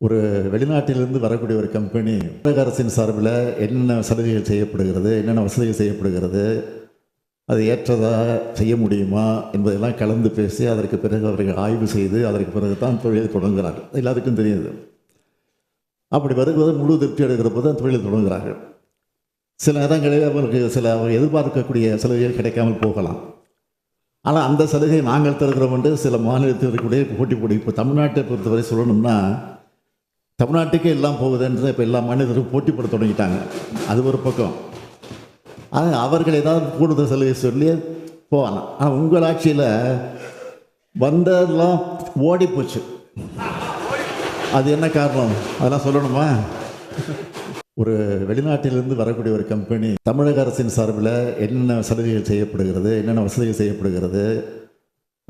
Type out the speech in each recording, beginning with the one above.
ஒரு வெளிநாட்டிலிருந்து வரக்கூடிய ஒரு கம்பெனி தமிழக அரசின் சார்பில் என்னென்ன சலுகைகள் செய்யப்படுகிறது என்னென்ன வசதிகள் செய்யப்படுகிறது அது ஏற்றதாக செய்ய முடியுமா என்பதெல்லாம் கலந்து பேசி அதற்கு பிறகு அவர்கள் ஆய்வு செய்து அதற்கு பிறகு தான் தொழிலை தொடங்குகிறார்கள். எல்லாத்துக்கும் தெரியுது. அப்படி வரும்போது முழு திருப்தி எடுக்கிற போது தான் தொழிலை தொடங்குகிறார்கள். சில நேரங்களில் அவர்களுக்கு சில அவர் எதிர்பார்க்கக்கூடிய சலுகைகள் கிடைக்காமல் போகலாம். ஆனால் அந்த சலுகை நாங்கள் தருகிறோம் என்று சில மாநிலத்தில் இருக்கக்கூடிய போட்டி போடி இப்போ தமிழ்நாட்டை பொறுத்தவரை சொல்லணும்னா தமிழ்நாட்டுக்கே எல்லாம் போகுதுன்றது இப்போ எல்லா மாநிலத்திலும் போட்டி போட தொடங்கிட்டாங்க. அது ஒரு பக்கம். ஆனால் அவர்கள் ஏதாவது கூடுதல் சலுகை சொல்லி போவாங்க ஆனால் உங்கள் ஆட்சியில் வந்ததெல்லாம் ஓடி போச்சு. அது என்ன காரணம்? அதெல்லாம் சொல்லணுமா? ஒரு வெளிநாட்டிலிருந்து வரக்கூடிய ஒரு கம்பெனி தமிழக அரசின் சார்பில் என்னென்ன சலுகைகள் செய்யப்படுகிறது என்னென்ன வசதிகள் செய்யப்படுகிறது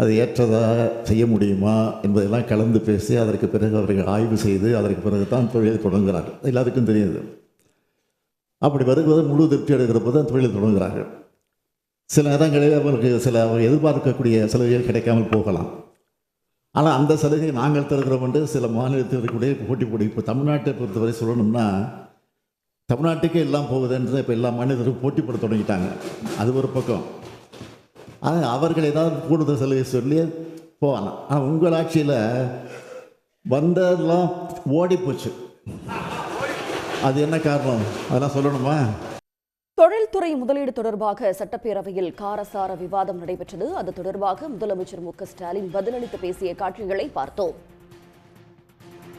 அது ஏற்றதாக செய்ய முடியுமா என்பதெல்லாம் கலந்து பேசி அதற்கு பிறகு அவர்கள் ஆய்வு செய்து அதற்கு பிறகு தான் தொழிலை தொடங்குகிறார்கள். எல்லாத்துக்கும் தெரியுது. அப்படி வருகிறது முழு திருப்தி எடுக்கிற போது தான் தொழிலை தொடங்குகிறார்கள். சில நேரங்களில் அவர்களுக்கு சில அவர் எதிர்பார்க்கக்கூடிய சலுகைகள் கிடைக்காமல் போகலாம். ஆனால் அந்த சலுகை நாங்கள் தருகிறோம் என்று சில மாநிலத்தில் இருக்கக்கூடிய போட்டி போடி. இப்போ தமிழ்நாட்டை பொறுத்தவரை சொல்லணும்னா தமிழ்நாட்டுக்கே எல்லாம் போகுதுன்றது இப்போ எல்லா மாநிலத்திலும் போட்டி போட தொடங்கிட்டாங்க. அது ஒரு பக்கம். ஆனால் அவர்கள் ஏதாவது கூடுதல் சலுகை சொல்லி போவாங்க ஆனால் உங்கள் ஆட்சியில் வந்ததெல்லாம் ஓடிப்போச்சு அது என்ன காரணம்? அதெல்லாம் சொல்லணுமா? தொழில்துறை முதலீடு தொடர்பாக சட்டப்பேரவையில் காரசார விவாதம் நடைபெற்றது. அது தொடர்பாக முதலமைச்சர் மு ஸ்டாலின் பதிலளித்து பேசிய காட்சிகளை பார்த்தோம்.